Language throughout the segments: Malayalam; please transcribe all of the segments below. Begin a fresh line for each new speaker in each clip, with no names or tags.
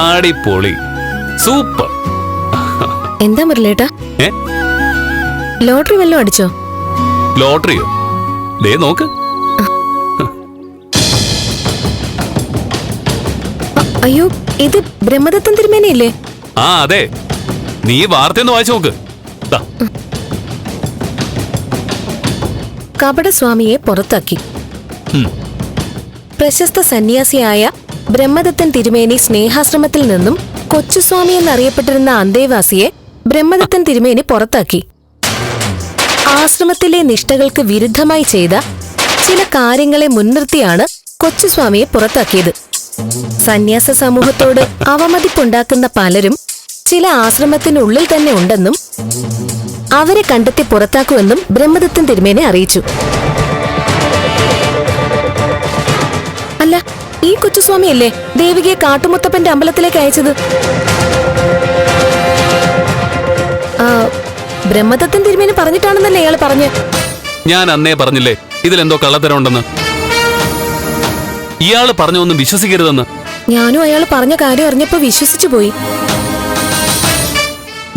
അടിപൊളി സൂപ്പർ.
എന്താ മുരളേട്ടാ?
ഏ?
ലോട്ടറി വല്ലതും അടിച്ചോ?
ലോട്ടറിയോ? ദേ നോക്ക്.
അ- അയ്യോ ഇത് ബ്രഹ്മദത്തൻ തിരുമേനയല്ലേ?
ആ അതെ. നീ വാർത്തയൊന്ന് വായിച്ചു നോക്ക്. ദാ,
കപടസ്വാമിയെ പുറത്താക്കി.
ഉം.
പ്രശസ്ത സന്യാസിയായ ബ്രഹ്മദത്തൻ തിരുമേനി സ്നേഹാശ്രമത്തിൽ നിന്നും കൊച്ചുസ്വാമി എന്നറിയപ്പെട്ടിരുന്ന അന്തേവാസിയെ ബ്രഹ്മദത്തൻ തിരുമേനി പുറത്താക്കി. ആശ്രമത്തിലെ നിഷ്ഠകൾക്ക് വിരുദ്ധമായി ചെയ്ത ചില കാര്യങ്ങളെ മുൻനിർത്തിയാണ് കൊച്ചുസ്വാമിയെ പുറത്താക്കിയത്. സന്യാസ സമൂഹത്തോട് അവമതിപ്പുണ്ടാക്കുന്ന പലരും ചില ആശ്രമത്തിനുള്ളിൽ തന്നെ ഉണ്ടെന്നും അവരെ കണ്ടെത്തി പുറത്താക്കുമെന്നും ബ്രഹ്മദത്തൻ തിരുമേനെ അറിയിച്ചു. അല്ല ഈ കൊച്ചുസ്വാമിയല്ലേ ദേവികയെ കാട്ടുമുത്തപ്പന്റെ അമ്പലത്തിലേക്ക് അയച്ചത്? ബ്രഹ്മദത്തൻ തിരുമേനി പറഞ്ഞിട്ടാണെന്നല്ലേ ഇയാൾ പറഞ്ഞ്?
ഞാൻ അന്നേ പറഞ്ഞില്ലേ ഇതിലെന്തോ കള്ളത്തരം ഉണ്ടെന്ന് ഇയാൾ പറഞ്ഞൊന്നും വിശ്വസിക്കരുതെന്ന്.
ഞാനും അയാൾ പറഞ്ഞ കാര്യം അറിഞ്ഞപ്പോ വിശ്വസിച്ചു പോയി.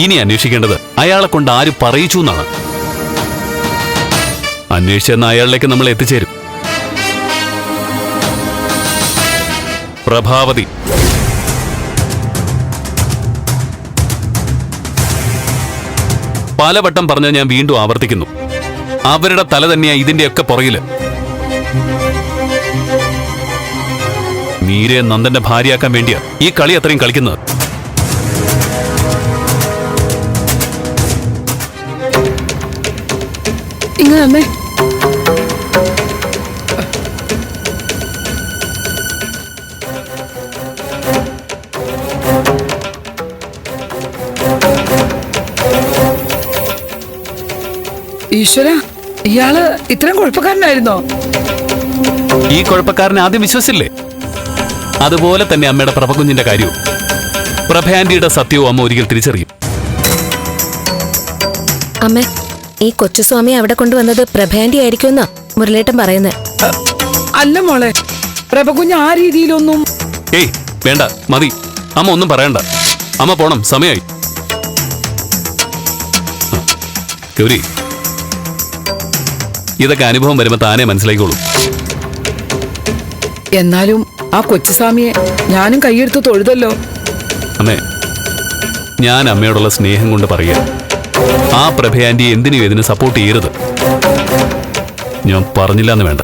ഇനി അന്വേഷിക്കേണ്ടത് അയാളെ കൊണ്ട് ആര് പറയിച്ചു എന്നാണ്. അന്വേഷിച്ചെന്ന അയാളിലേക്ക് നമ്മൾ എത്തിച്ചേരും. പ്രഭാവതി. പലവട്ടം പറഞ്ഞ ഞാൻ വീണ്ടും ആവർത്തിക്കുന്നു. അവരുടെ തല തന്നെയാ ഇതിന്റെയൊക്കെ പുറകിൽ. മീരെ നന്ദന്റെ ഭാര്യയാക്കാൻ വേണ്ടിയാ ഈ കളി അത്രയും കളിക്കുന്നത്.
ഇങ്ങനെ ഈശ്വര ഇയാൾ ഇത്രയും കുഴപ്പക്കാരനായിരുന്നോ?
ഈ കുഴപ്പക്കാരനെ ആദ്യം വിശ്വസില്ലേ അതുപോലെ തന്നെ അമ്മയുടെ പ്രഭകുഞ്ഞിന്റെ കാര്യവും. പ്രഭയാന്റിയുടെ സത്യവും അമ്മ ഒരിക്കൽ തിരിച്ചറിയും.
അമ്മ ഈ കൊച്ചുസ്വാമി അവിടെ കൊണ്ടുവന്നത് പ്രഭയാന്റി ആയിരിക്കുമെന്നാ മുരളേട്ടൻ പറയുന്നത്
അല്ല മോളെ പ്രഭകുഞ്ഞ് ആ രീതിയിലൊന്നും
ഏയ് വേണ്ട മതി. അമ്മ ഒന്നും പറയണ്ട. അമ്മ പോണം സമയായി. ഗൗരി. ഇതൊക്കെ അനുഭവം വരുമ്പോ താനേ മനസ്സിലായിക്കോളൂ.
എന്നാലും ആ കൊച്ചുസ്വാമിയെ ഞാനും കൈയെടുത്ത് തൊഴുതല്ലോ.
അമ്മേ ഞാൻ അമ്മയോടുള്ള സ്നേഹം കൊണ്ട് പറയുക ആ പ്രഭയാന്റി എന്തിനും ഇതിന് സപ്പോർട്ട് ചെയ്യരുത്. ഞാൻ പറഞ്ഞില്ല എന്ന് വേണ്ട.